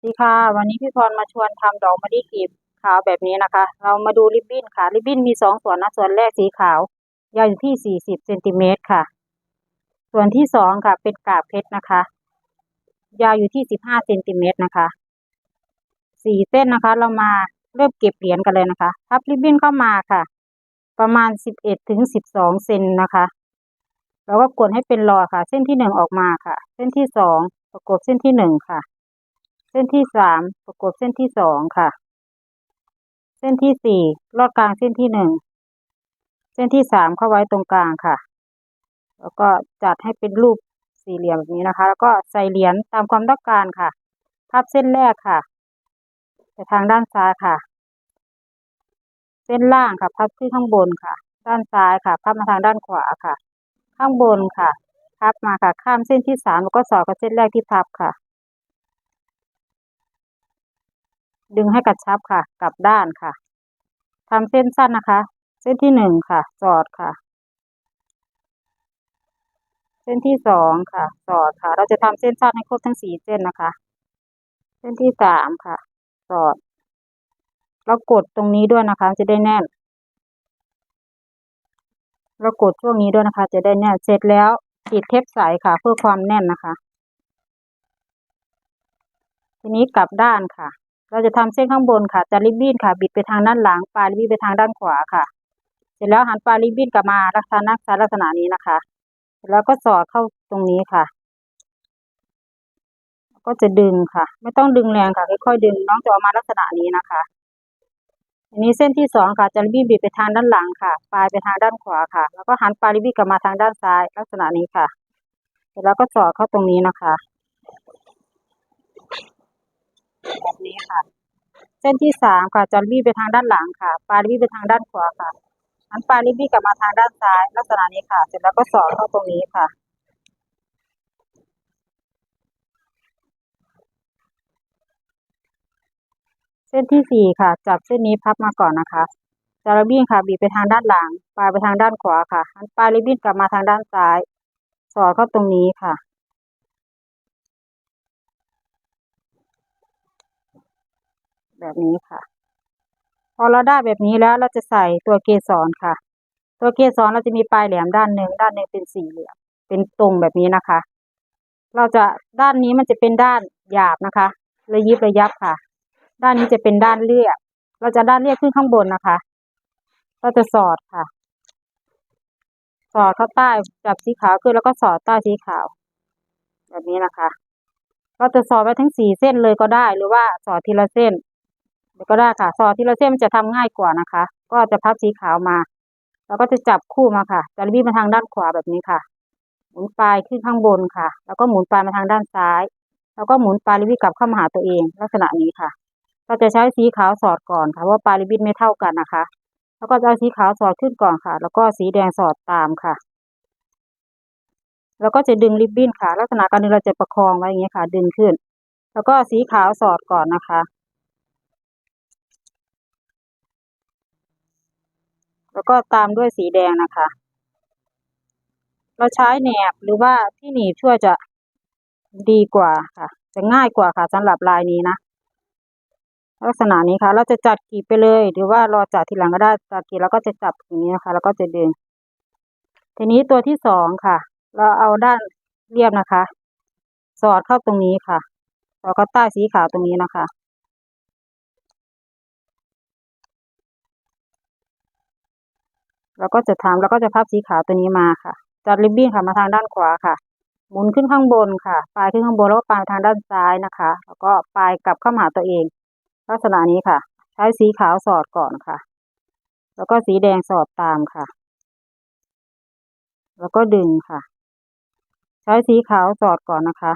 สวัสดีค่ะ วันนี้พี่พรมาชวนทำดอกมะลิกลีบขาวแบบนี้นะคะ เรามาดูริบบิ้นค่ะ ริบบิ้นมีสองส่วนนะ ส่วนแรกสีขาวยาวอยู่ที่สี่สิบเซนติเมตรค่ะ ส่วนที่สองค่ะ เป็นกาบเพชรนะคะ ยาวอยู่ที่สิบห้าเซนติเมตรนะคะสี่เส้นนะคะ เรามาเริ่มเก็บเหรียญกันเลยนะคะพับริบบิ้นเข้ามาค่ะ ประมาณสิบเอ็ดถึงสิบสองเซนนะคะแล้วก็กดให้เป็นรอค่ะ เส้นที่หนึ่งออกมาค่ะ เส้นที่สองประกบเส้นที่หนึ่งค่ะ เส้นที่สามประกบเส้นที่สองค่ะ เส้นที่สี่ลอดกลางเส้นที่หนึ่งเส้นที่สามเข้าไว้ตรงกลางค่ะ แล้วก็จัดให้เป็นรูปสี่เหลี่ยมแบบนี้นะคะ แล้วก็ใส่เหรียญตามความต้องการค่ะ พับเส้นแรกค่ะไปทางด้านซ้ายค่ะ เส้นล่างค่ะ พับที่ข้างบนค่ะ ด้านซ้ายค่ะ พับมาทางด้านขวาค่ะ ข้างบนค่ะ พับมาค่ะ ข้ามเส้นที่สามแล้วก็สอดกับเส้นแรกที่พับค่ะ ดึงให้กระชับค่ะ กลับด้านค่ะทำเส้นสั้นนะคะ เส้นที่หนึ่งค่ะ สอดค่ะ เส้นที่สองค่ะ สอดค่ะ เราจะทำเส้นสั้นให้ครบทั้งสี่เส้นนะคะ เส้นที่สามค่ะ สอดแล้วกดตรงนี้ด้วยนะคะ จะได้แน่น เรากดช่วงนี้ด้วยนะคะ จะได้แน่น เสร็จแล้วติดเทปใสค่ะ เพื่อความแน่นนะคะ ทีนี้กลับด้านค่ะ เราจะทำเส้นข้างบนค่ะจะริบบิ้นค่ะ บิดไปทางด้านหลังปลายริบบิ้นไปทางด้านขวาค่ะ เสร็จแล้วหันปลายริบบิ้นกลับมาลักษณะลักษณะนี้นะคะ เสร็จแล้วก็สอดเข้าตรงนี้ค่ะ ก็จะดึงค่ะ ไม่ต้องดึงแรงค่ะค่อยๆดึงน้องจะออกมาลักษณะนี้นะคะอันนี้เส้นที่สองค่ะจะริบบิ้นบิดไปทางด้านหลังค่ะ ปลายไปทางด้านขวาค่ะ แล้วก็หันปลายริบบิ้นกลับมาทางด้านซ้ายลักษณะนี้ค่ะ เสร็จแล้วก็สอดเข้าตรงนี้นะคะ แบบนี้ค่ะ เส้นที่สามค่ะจะรีบไปทางด้านหลังค่ะปลายรีบไปทางด้านขวาค่ะอันปลายรีบกลับมาทางด้านซ้าย ลักษณะนี้ค่ะ เสร็จแล้วก็สอดเข้าตรงนี้ค่ะเส้นที่สี่ค่ะ จับเส้นนี้พับมาก่อนนะคะจะระบิ้นค่ะ บีบไปทางด้านหลัง ปลายไปทางด้านขวาค่ะอันปลายรีบกลับมาทางด้านซ้าย สอดเข้าตรงนี้ค่ะ แบบนี้ค่ะ พอเราได้แบบนี้แล้วเราจะใส่ตัวเกสรค่ะ ตัวเกสรเราจะมีปลายแหลมด้านหนึ่งด้านหนึ่งเป็นสี่เหลี่ยมเป็นตรงแบบนี้นะคะ เราจะด้านนี้มันจะเป็นด้านหยาบนะคะระยิบระยับค่ะ ด้านนี้จะเป็นด้านเรียบเราจะด้านเรียบขึ้นข้างบนนะคะ เราจะสอดค่ะ สอดเข้าใต้จับสีขาวขึ้นแล้วก็สอดใต้สีขาว แบบนี้นะคะ เราจะสอดไปทั้งสี่เส้นเลยก็ได้หรือว่าสอดทีละเส้น ก็ได้ค่ะ ซอที่เราเส้นมันจะทำง่ายกว่านะคะ ก็จะพับสีขาวมา แล้วก็จะจับคู่มาค่ะ จะรีบมาทางด้านขวาแบบนี้ค่ะ หมุนปลายขึ้นข้างบนค่ะ แล้วก็หมุนปลายมาทางด้านซ้าย แล้วก็หมุนปลายริบบิ้นกลับเข้ามาหาตัวเอง ลักษณะนี้ค่ะก็จะใช้สีขาวสอดก่อนค่ะว่าปลายริบบิ้นไม่เท่ากันนะคะ แล้วก็จะเอาสีขาวสอดขึ้นก่อนค่ะ แล้วก็สีแดงสอดตามค่ะ แล้วก็จะดึงริบบิ้นค่ะ ลักษณะการดึงเราจะประคองไว้อย่างนี้ค่ะ ดึงขึ้น แล้วก็สีขาวสอดก่อนนะคะ แล้วก็ตามด้วยสีแดงนะคะ เราใช้แหนบหรือว่าที่หนีบช่วยจะดีกว่าค่ะ จะง่ายกว่าค่ะสำหรับลายนี้นะลักษณะนี้ค่ะ เราจะจัดกีบไปเลย หรือว่ารอจัดทีหลังก็ได้จัดกีบแล้วก็จะจับอย่างนี้นะคะ แล้วก็จะดึงทีนี้ตัวที่สองค่ะ เราเอาด้านเรียบนะคะ สอดเข้าตรงนี้ค่ะแล้วก็ใต้สีขาวตรงนี้นะคะ เราก็จะทำแล้วก็จะพับสีขาวตัวนี้มาค่ะ จัดริบบิ้นค่ะมาทางด้านขวาค่ะ หมุนขึ้นข้างบนค่ะ ปลายขึ้นข้างบนแล้วก็ปลายทางด้านซ้ายนะคะ แล้วก็ปลายกลับเข้ามาตัวเอง ลักษณะนี้ค่ะ ใช้สีขาวสอดก่อนค่ะ แล้วก็สีแดงสอดตามค่ะ แล้วก็ดึงค่ะ ใช้สีขาวสอดก่อนนะคะ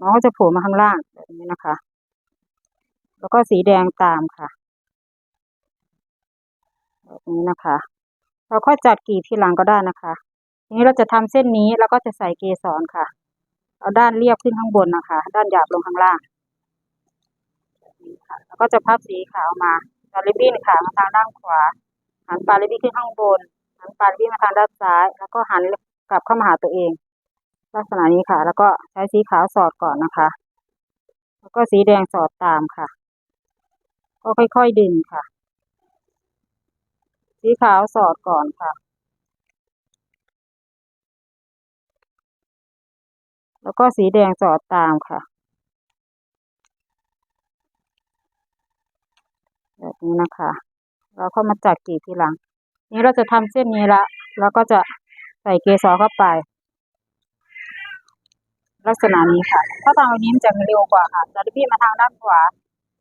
น้องก็จะโผล่มาข้างล่างแบบนี้นะคะ แล้วก็สีแดงตามค่ะ แบบนี้นะคะ เราค่อยจัดกีบทีหลังก็ได้นะคะ ทีนี้เราจะทำเส้นนี้แล้วก็จะใส่เกสรค่ะ เอาด้านเรียบขึ้นข้างบนนะคะ ด้านหยาบลงข้างล่างแล้วก็จะพับสีขาวมาปาริบบิ้นค่ะมาทางด้านขวา หันปลาริบบิ้นขึ้นข้างบน หันปลาริบบิ้นมาทางด้านซ้าย แล้วก็หันกลับเข้ามาหาตัวเอง ลักษณะนี้ค่ะ แล้วก็ใช้สีขาวสอดก่อนนะคะ แล้วก็สีแดงสอดตามค่ะ ก็ค่อยๆดึงค่ะ สีขาวสอดก่อนค่ะ แล้วก็สีแดงสอดตามค่ะ แบบนี้นะคะ เราเข้ามาจัดกีบทีหลัง นี้เราจะทำเส้นนี้ละ แล้วก็จะใส่เกสรเข้าไป ลักษณะนี้ค่ะ ถ้าทางวันนี้มันจะเร็วกว่าค่ะจะริบี้มาทางด้านขวา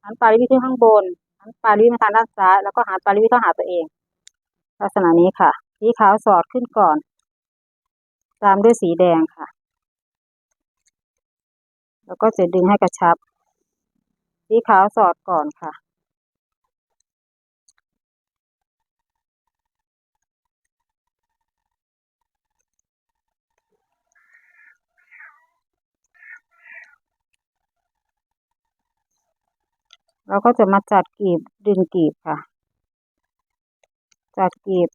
หันปลายริบบี้ขึ้นข้างบนหันปลายริบี้มาทางด้านซ้าย แล้วก็หันปลายริบบี้เข้าหาตัวเอง ลักษณะนี้ค่ะ สีขาวสอดขึ้นก่อน ตามด้วยสีแดงค่ะ แล้วก็จะดึงให้กระชับ สีขาวสอดก่อนค่ะ เราก็จะมาจัดกีบดึงกีบค่ะ จัดกลีบ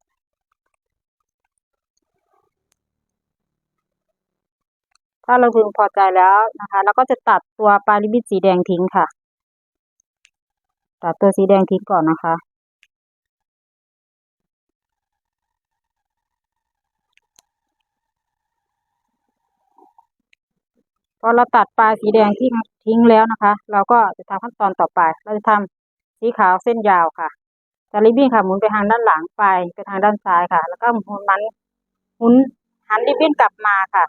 ถ้าเราพึงพอใจแล้วนะคะเราก็จะตัดตัวปลายริบบิ้นสีแดงทิ้งค่ะ ตัดตัวสีแดงทิ้งก่อนนะคะ พอเราตัดปลายสีแดงที่ทิ้งแล้วนะคะ เราก็จะทำขั้นตอนต่อไป เราจะทำสีขาวเส้นยาวค่ะ จะริบบิ้นค่ะหมุนไปทางด้านหลังไปไปทางด้านซ้ายค่ะ แล้วก็หมุนมันหมุนหันริบบิ้นกลับมาค่ะ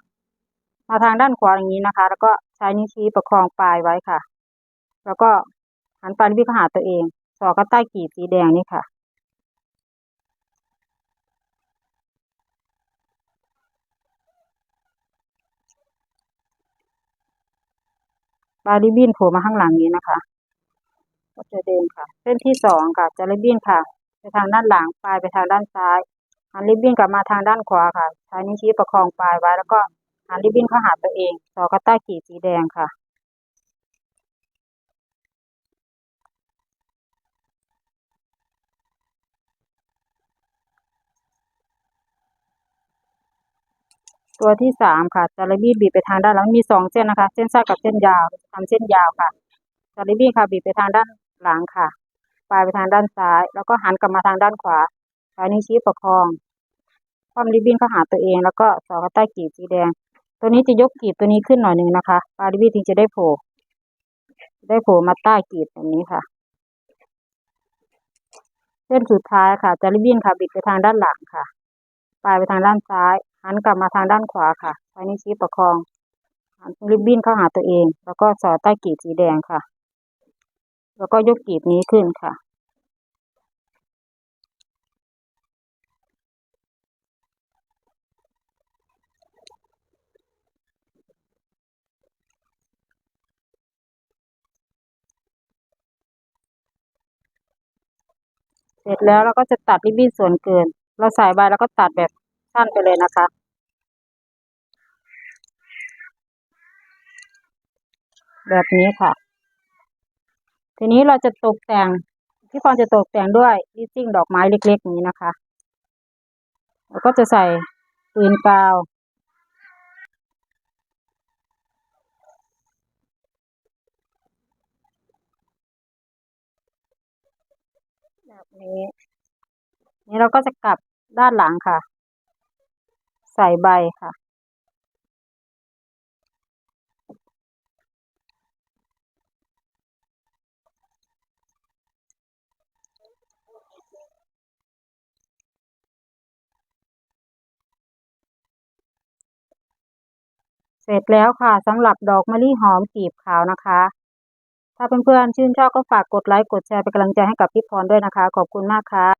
มาทางด้านขวาอย่างนี้นะคะ แล้วก็ใช้นิ้วชี้ประคองปลายไว้ค่ะ แล้วก็หันปลายริบบิ้นเข้าหาตัวเอง สอดเข้าใต้กีบสีแดงนี่ค่ะปลายริบบิ้นโผล่มาข้างหลังนี้นะคะ ก็จะเดินค่ะ เส้นที่สองค่ะ จะริบบิ้นค่ะ ไปทางด้านหลังปลายไปทางด้านซ้ายหันริบบิ้นกลับมาทางด้านขวาค่ะ ใช้นิ้วชี้ประคองปลายไว้แล้วก็หันริบบิ้นเข้าหาตัวเองสอดเข้าใต้กลีบสีแดงค่ะตัวที่สามค่ะจะริบบิ้นบีบไปทางด้านหลังมีสองเส้นนะคะ เส้นสั้นกับเส้นยาวทำเส้นยาวค่ะจะริบบิ้นค่ะบีบไปทางด้าน หลังค่ะ ปลายไปทางด้านซ้าย แล้วก็หันกลับมาทางด้านขวาใช้นิ้วชี้ประคองคว่ำริบบิ้นเข้าหาตัวเอง แล้วก็สอดเข้าใต้กีบสีแดง ตัวนี้จะยกกีบตัวนี้ขึ้นหน่อยหนึ่งนะคะ ปลายริบบิ้นถึงจะได้โผล่ได้โผล่มาใต้กีบแบบนี้ค่ะ เส้นสุดท้ายค่ะจะริบบิ้นค่ะบิดไปทางด้านหลังค่ะ ปลายไปทางด้านซ้ายหันกลับมาทางด้านขวาค่ะใช้นิ้วชี้ประคองหันริบบิ้นเข้าหาตัวเอง แล้วก็สอดใต้กีบสีแดงค่ะ แล้วก็ยกกลีบนี้ขึ้นค่ะ เสร็จแล้วเราก็จะตัดริบบิ้นส่วนเกิน เราใส่ใบแล้วก็ตัดแบบสั้นไปเลยนะคะแบบนี้ค่ะ ทีนี้เราจะตกแต่งพี่พรจะตกแต่งด้วยลิซซิ่งดอกไม้เล็ก ๆ นี้นะคะแล้วก็จะใส่ปืนกาวแบบนี้ นี่เราก็จะกลับด้านหลังค่ะ ใส่ใบค่ะ ร็จแล้วค่ะสำหรับดอกมะลิหอมกลีบขาวนะคะ ถ้าเพื่อนๆชื่นชอบก็ฝากกดไลค์กดแชร์เป็นกำลังใจให้กับพี่พรด้วยนะคะ ขอบคุณมากค่ะ